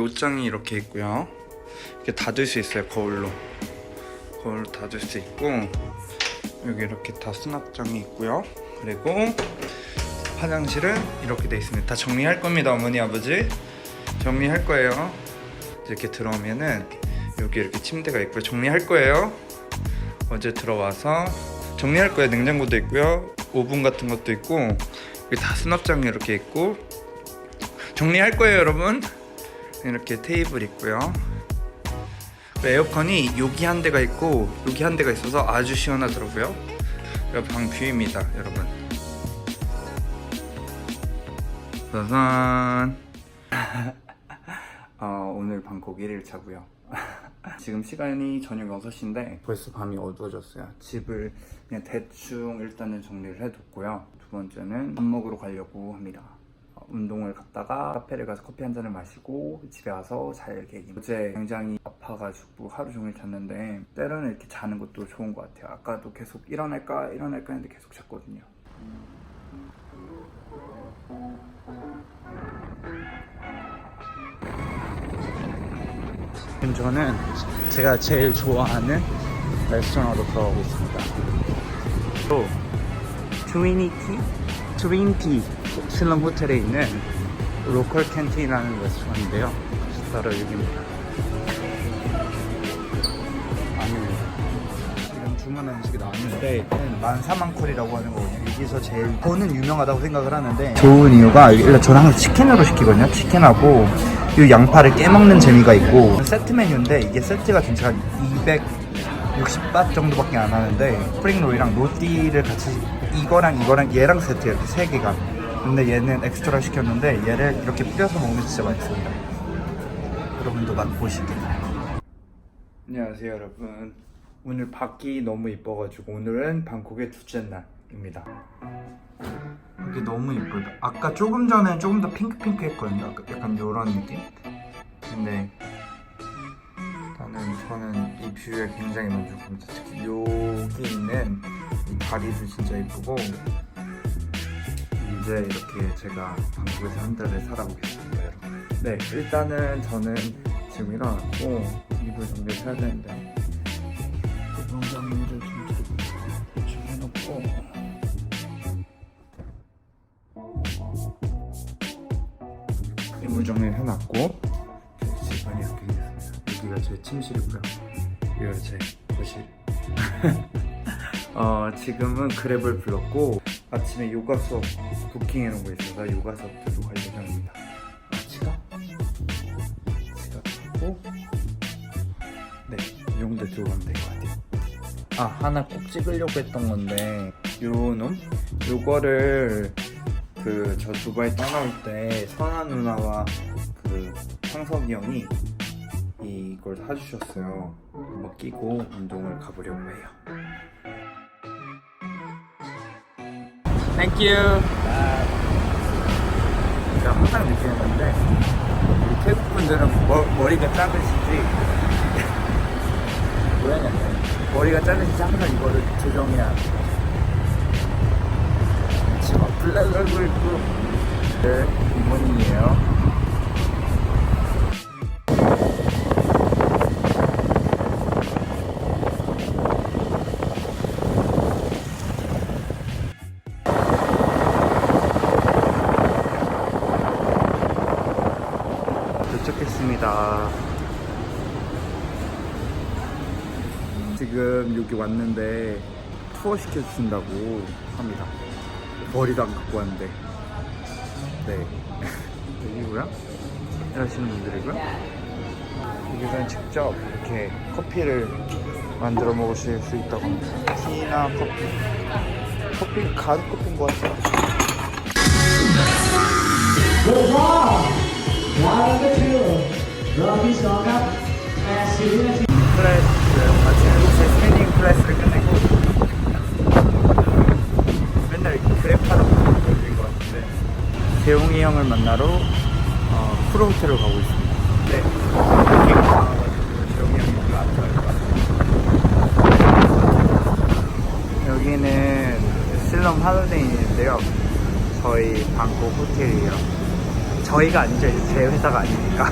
옷장이 이렇게 있고요. 이렇게 닫을 수 있어요 거울로. 거울로 닫을 수 있고 여기 이렇게 다 수납장이 있고요. 그리고 화장실은 이렇게 돼 있습니다. 다 정리할 겁니다 어머니 아버지. 정리할 거예요. 이렇게 들어오면은 여기 이렇게 침대가 있고요. 정리할 거예요. 어제 들어와서 정리할 거예요. 냉장고도 있고요. 오븐 같은 것도 있고 여기 다 수납장이 이렇게 있고 정리할 거예요, 여러분. 이렇게 테이블 있고요. 에어컨이 여기 한 대가 있고 여기 한 대가 있어서 아주 시원하더라고요. 방 뷰입니다, 여러분. 짜잔. 어, 오늘 방콕 1일 차고요. 지금 시간이 저녁 6시인데 벌써 밤이 어두워졌어요. 집을 그냥 대충 일단은 정리를 해뒀고요. 두 번째는 밥 먹으러 가려고 합니다. 어, 운동을 갔다가 카페를 가서 커피 한 잔을 마시고 집에 와서 잘 계획입니다. 어제 굉장히 아파가지고 하루 종일 잤는데 때로는 이렇게 자는 것도 좋은 것 같아요. 아까도 계속 일어날까 일어날까 했는데 계속 잤거든요. 지금 저는 제가 제일 좋아하는 레스토랑으로 들어가고 있습니다. 또 트위니티 트윈티 신람 호텔에 있는 로컬 캔틴이라는 레스토랑인데요. 바로 여기입니다. 주문한 음식이 나왔는데 14,000콜이라고 하는 거거든요. 여기서 제일 저는 유명하다고 생각을 하는데 좋은 이유가 저는 항상 치킨으로 시키거든요. 치킨하고 이 양파를 깨먹는 재미가 있고 세트 메뉴인데 이게 세트가 전체가 260바 정도밖에 안 하는데 스프링 롤이랑 로띠를 같이 이거랑 이거랑 얘랑 세트 이렇게 세 개가 근데 얘는 엑스트라 시켰는데 얘를 이렇게 뿌려서 먹으면 진짜 맛있습니다. 여러분도 맛보시길. 안녕하세요 여러분. 오늘 밖이 너무 이뻐가지고 오늘은 방콕의 둘째 날입니다. 여기 너무 이뻐요 아까 조금 전에 조금 더 핑크핑크 했거든요. 약간 요런 느낌? 근데 일단은 저는 이 뷰에 굉장히 만족합니다. 특히 여기 있는 이 다리도 진짜 이쁘고 이제 이렇게 제가 방콕에서 한 달을 살아보겠습니다. 여러분 네 일단은 저는 지금 일어났고 이불 정리를 해야 되는데 이불 정리를 좀 해놓고 이불 정리를 해놨고 집안이 이렇게 생겼습니다. 여기가 제 침실이고요. 여기가 제 거실 어, 지금은 그랩을 불렀고 아침에 요가 수업 부킹해 놓은 거 있어서 요가 수업 들고 갈 예정입니다. 아, 지갑? 지갑 하고 네, 이 정도 들고 가면 될 것 같아요. 아, 하나 꼭 찍으려고 했던 건데 요 놈? 요거를 그 저 두바이 떠나올 때 선아 누나와 그 창석이 형이 이걸 사주셨어요. 이거 끼고 운동을 가보려고 해요. Thank you. 제가 항상 느끼는 건데 우리 태국 분들은 머, 머리가 작으시지 뭐냐면 머리가 작으시지 항상 이거를 조정해야 돼. 지금 블랙 얼굴 입고 네, 이모님이에요. 도착했습니다. 지금 여기 왔는데 투어 시켜주신다고 합니다. 머리도 안 갖고 왔는데. 네. 여기고요. 일하시는 분들이고요. 여기서는 직접 이렇게 커피를 만들어 먹으실 수 있다고 합니다. 티나 커피. 커피 가루 커피인 것 같아요. 클래스 마치 것 같은데 재용이 형을 만나러 어, 프로호텔을 가고 있습니다 네 여기 가가지고 재용이 형이 별로 안 좋아할 것 같아요 여기는 실럼 하늘데인인데요 저희 방콕 호텔이에요 저희가 아니죠. 제 회사가 아니니까.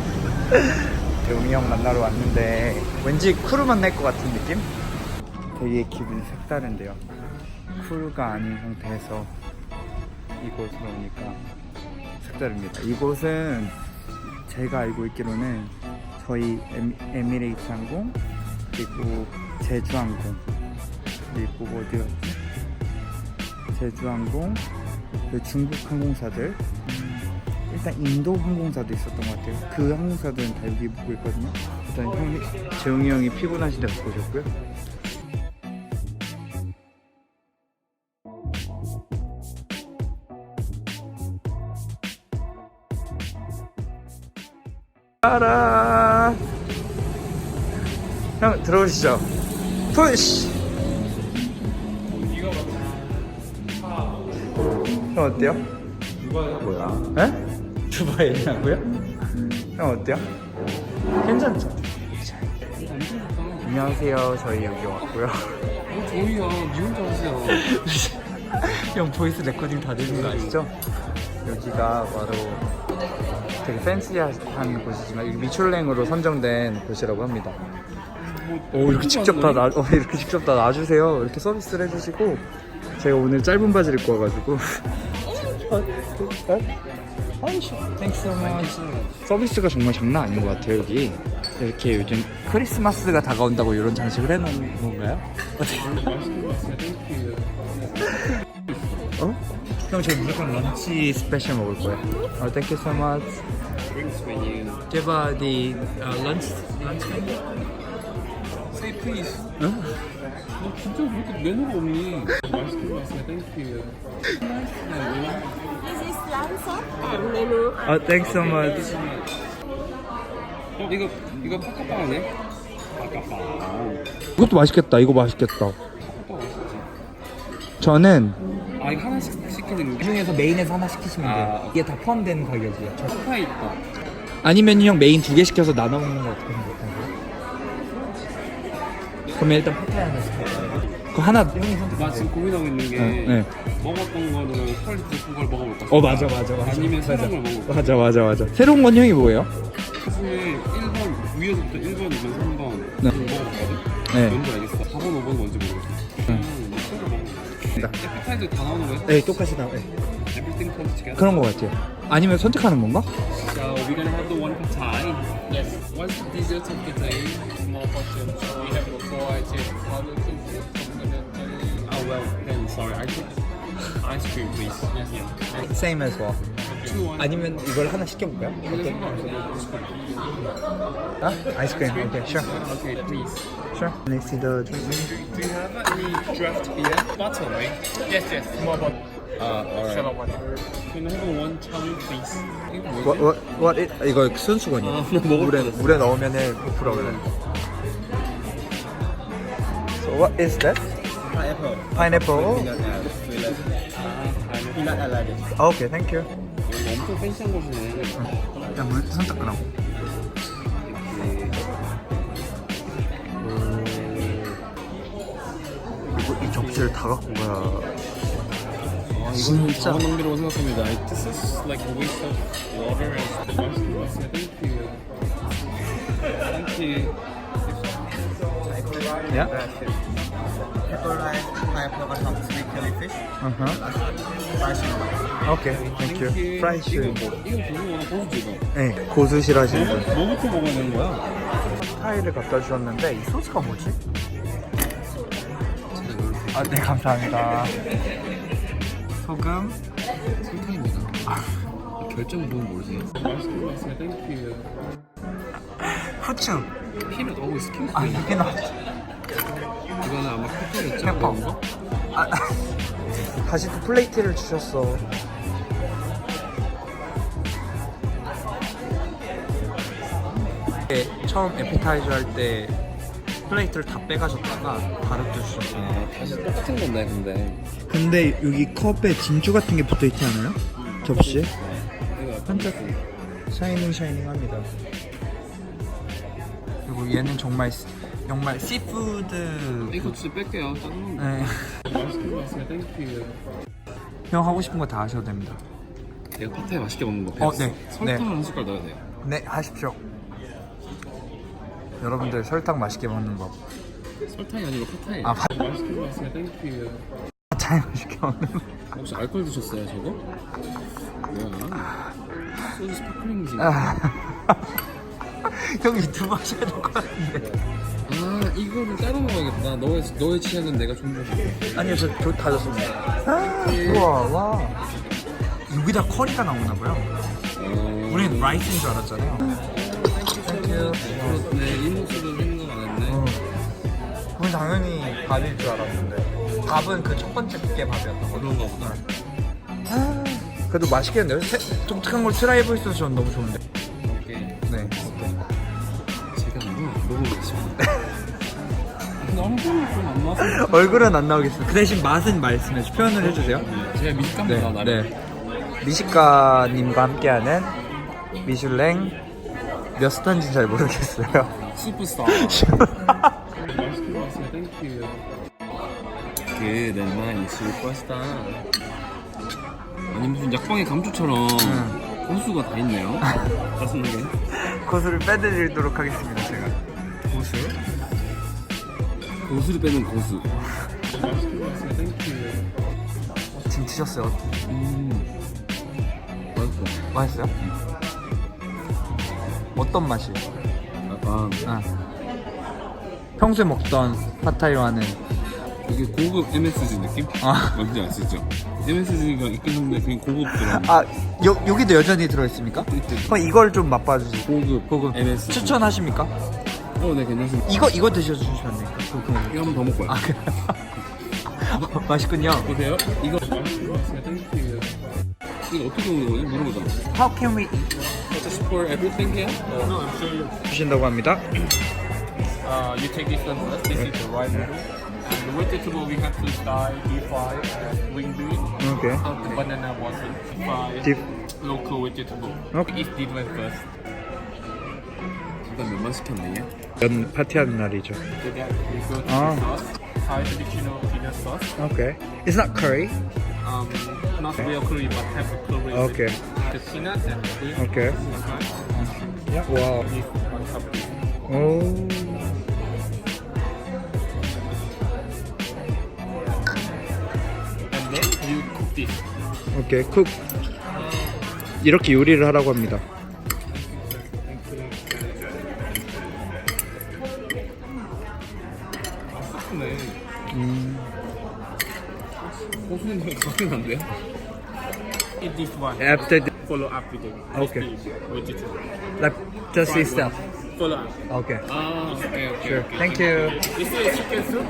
대웅이 형 만나러 왔는데 왠지 크루 만날 것 같은 느낌? 되게 기분이 색다른데요. 크루가 아닌 상태에서 이곳으로 오니까 색다릅니다. 이곳은 제가 알고 있기로는 저희 에미, 에미레이트 항공 그리고 제주항공 그리고 뭐 어디였지? 제주항공 그리고 중국 항공사들 음, 일단 인도 항공사도 있었던 것 같아요. 그 항공사들은 다 여기 묵고 있거든요. 일단 형이 재웅이 형이 피곤하신데 갖고 오셨고요. 따라 형 들어오시죠. 푸시. 형 어때요? 뭐야? 에? 두바이냐고요? 형 어때요? 괜찮죠? 안녕하세요. 저희 여기 왔고요. 저희야 니 혼자 하세요 형 보이스 레코딩 다 되는 거 아시죠? 여기가 바로 되게 팬시한 곳이지만 여기 미슐랭으로 선정된 곳이라고 합니다. 오 이렇게 직접 다 놔, 어, 이렇게 직접 다 놔주세요. 이렇게 서비스를 해주시고 제가 오늘 짧은 바지를 입고 와가지고 서비스가 정말 장난 아닌 것 같아요 여기 이렇게 요즘 크리스마스가 다가온다고 이런 장식을 해놓은 건가요? 어? 형 저희 무조건 런치 스페셜 먹을 거예요. 어, thank you so much. Drinks menu Give uh, the uh, lunch lunch menu. Say please 응? 너 진짜 왜 이렇게 메뉴가 없니? 맛있게 먹었어요 땡큐 And menu. 어, thanks so much. 어 이거 이거 파카빵 아니야? 파카빵 이것도 맛있겠다. 이거 맛있겠다. 파카빵 맛있지 저는 아 이거 하나씩 시키는 게 중에서 메인에서 하나 시키시면 돼요. 이게 다 포함되는 가격이에요. 파파이 있다 아니면 형 메인 두 개 시켜서 나눠 먹는 거 어떻게 생각하세요? 그러면 일단 파타야 하나 시켜요. 그 하나 형이 지금 고민하고 있는 게 네, 네. 먹었던 거는 퀄리티 높은 걸 먹어볼 것 같아 어 맞아 맞아 맞아. 아니면 맞아. 새로운 걸 먹어볼 것 맞아 맞아 맞아. 새로운 건 형이 뭐예요? 사실 1번 위에서부터 1번, 2번, 3번 네. 먹어봤거든? 네. 뭔지 알겠어 4번, 5번 뭔지 모르겠어 음, 새로 먹어 에피타이저 다 나오는 거야? 네 똑같이 나와. 네. Everything comes together 그런 거 같아요. 아니면 선택하는 건가? So we're gonna have the one for Thai. Yes. What's the dessert of the Thai? small portion. So we have the four items, barbecue, coconut jelly. Oh sorry. I think ice cream, please. Yes. Yeah. Same as well. Two one. 아니면 이걸 하나 시켜볼까요? 어때? 아? 아이스크림. 오케이, sure. Okay, please. Sure. Let's see the Do you have any draft beer? Bottle, right? Yes, yes, small bottle. Uh, alright. Can I have one challenge, please? What, what, what it, 이거 순수건이에요. 아, 나 먹을 물에. 물에 넣으면은 부풀어 그래. So what is that? Pineapple. Pineapple. Peanut and sweet. 아, 아니. Peanut allergy. Okay, thank you. 이거 엄청 팬시한 곳이네. 일단 물 손딱 끄라고. 이거 이 접시를 다 갖고 가야. 아, 이거는 자원 낭비라고 생각합니다. This is like a waste of water and 맛있게 먹었어요. Thank you. Thank you. Yeah. Jellyfish, 무슨 거나 고수지 이거. 네, 고수실하시는 분. 뭐, 뭐부터 먹어야 되는 거야? 타이를 갖다 주셨는데 이 소스가 뭐지? 아, 네 감사합니다. 소금. 설탕입니다. 결정 부분 모르세요? 맛있게 먹었어요. You. 후추. 피넛 어우 스킨 아 이게 나. 이거는 아마 페퍼 있죠? 페퍼. 아, 다시 또 플레이트를 주셨어. 네, 처음 에피타이저 할 때 플레이트를 다 빼가셨다가 가득 주셨어요. 아, 다시 똑같은 건데 근데 근데 여기 컵에 진주 같은 게 붙어 있지 않아요? 접시에? 이거 반짝 샤이닝 샤이닝 합니다. 그리고 얘는 정말 정말 시푸드. 이거 진짜 뺄게요. 짜증난다. 네. 맛있게 먹었어요. Thank you. 형 하고 싶은 거 다 하셔도 됩니다. 내가 파타이 맛있게 먹는 거 어, 배웠어. 네. 설탕을 한 숟갈 넣어야 돼요. 네 하십시오. 여러분들 설탕 맛있게 먹는 법. 설탕이 아니고 파타이. 아, 파- 맛있게 먹었어요. 땡큐. 잘 맛있게 먹는 법. 혹시 알코올 드셨어요, 저거? 뭐야? 소주 스파클링이지. 아. 형 유튜브 하셔야 될 것 같은데. 아, 이거를 따로 먹어야겠다. 너의 너의 취향은 내가 존중해. 아니요, 저, 저 다졌습니다. 아, 우와, 와. 여기다 커리가 나오나 봐요. 어... 우리는 라이스인 줄 알았잖아요. 그렇네. 이 모습은 생각 안 했네. 어. 우리 당연히 밥일 줄 알았는데. 밥은 그 첫 번째 게 밥이었던 거죠. 그런가 보다. 아, 그래도 맛있겠는데요? 새- 독특한 걸 트라이 해볼 수 있어서 저는 너무 좋은데. 오케이. 네. 제가 너무 나왔어요. 얼굴은 안 나오겠습니다. 그 대신 맛은 말씀해 주 표현을 해주세요. 제가 미식감보다 네, 나를. 네. 미식가님과 함께하는 미슐랭 몇 스타인지 잘 모르겠어요. 슈퍼스타. 맛있게 먹었어요. 땡큐. 그날만 슈퍼스타. 아니 무슨 약방의 감초처럼 고수가 다 있네요. 가슴에. 고수를 빼드리도록 하겠습니다, 제가. 고수? 고수를 빼는 고수. 지금 드셨어요? 음. 맛있어. 맛있어요? 어떤 맛이? 약간 아. 평소에 먹던 팟타이와는 이게 고급 MSG 느낌? 아. 뭔지 아시죠? MSG가 있긴 한데 그게 고급스러운 아 여, 여기도 여전히 들어있습니까? 그럼 이걸 좀 맛봐주세요 고급 고급 MSG 추천하십니까? 어, 네 괜찮습니다 이거 이거 드셔주시면 안 될까? 고급 이거 한 번 더 먹고요 아 그래 맛있군요 보세요 이거 먹었어요 땡큐 이거 어떻게 먹는 거지? 물어보자 How can we Just pour everything here? No, I'm sure you, 주신다고 합니다 uh, you take this one first. This is the right noodle. And the vegetable we have to start deep fry and wing bean, 오케이 banana water, fry Deep- local vegetable. Okay. Eat this one first. 일단 몇만 시켰네 연 파티하는 날이죠 After that, we go to Ah. the sauce. Thai traditional peanut sauce. 오케이 It's not curry Um, not real curry, but have a curry. Okay. The peanuts and the. Okay. Okay. you cook this. 오케이 쿡 이렇게 요리를 하라고 합니다 고수는 가면 안 돼요? Eat this one. After the, Follow up with the Okay. with vegetable. like just this stuff Follow up. 오케이 아 오케이 오케이 Sure. Thank you. This is chicken soup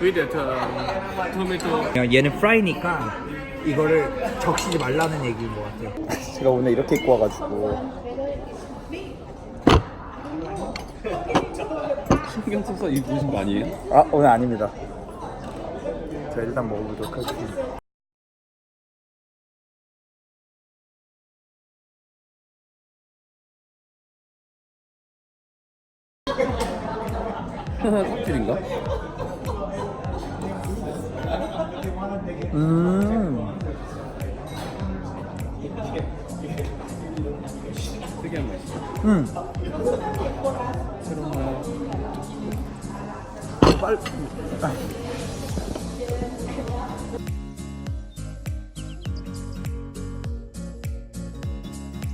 with the um, tomato. 야, 얘는 프라이니까 이거를 적시지 말라는 얘기인 것 같아요. 제가 오늘 이렇게 입고 와가지고 신경 써서 입으신 거 아니에요? 아 오늘 아닙니다. 자 일단 먹어보도록 하겠습니다. 커플인가? 음, 특이한 맛이죠 음. 새로운 맛 빨리. 아.